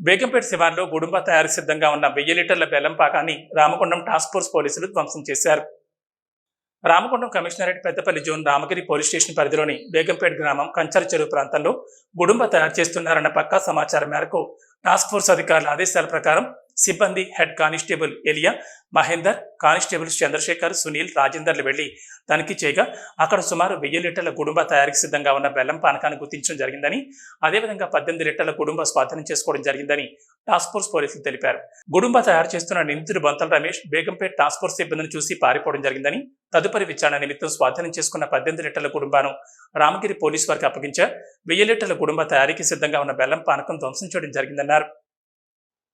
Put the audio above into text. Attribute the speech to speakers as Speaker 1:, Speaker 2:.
Speaker 1: బేగంపేట శివార్లో గుడుంబ తయారు సిద్ధంగా ఉన్న వెయ్యి లీటర్ల బెల్లం పాకాన్ని రామకొండం టాస్క్ ఫోర్స్ పోలీసులు ధ్వంసం చేశారు. Ramagundam commissionerate Peddapalli zone Ramagiri police station పరిధిలోని బేగంపేట గ్రామం కంచర చెరువు ప్రాంతంలో గుడుంబ తయారు చేస్తున్నారన్న పక్కా సమాచారం మేరకు టాస్క్ ఫోర్స్ అధికారుల ఆదేశాల ప్రకారం సిబ్బంది head constable Eliya Mahender constables Chandrashekar Sunil రాజేందర్లు వెళ్ళి తనిఖీ చేయగా అక్కడ సుమారు వెయ్యి లీటర్ల గుడుంబ తయారీకి సిద్ధంగా ఉన్న బెల్లం పానకాన్ని గుర్తించడం జరిగిందని అదేవిధంగా పద్దెనిమిది లీటర్ల గుడుంబ స్వాధీనం చేసుకోవడం జరిగిందని టాస్క్ ఫోర్స్ పోలీసులు తెలిపారు. గుడుంబ తయారు చేస్తున్న నిందితుడు బంతల్ రమేష్ బేగంపేట్ టాస్క్ ఫోర్స్ సిబ్బందిని చూసి పారిపోవడం జరిగిందని తదుపరి విచారణ నిమిత్తం స్వాధీనం చేసుకున్న పద్దెనిమిది లీటర్ల కుటుంబాను రామగిరి పోలీసు వారికి అప్పగించా వెయ్యి లీటర్ల కుటుంబ తయారీకి సిద్ధంగా ఉన్న బెల్లం పానకం ధ్వంసం చేయడం జరిగిందన్నారు.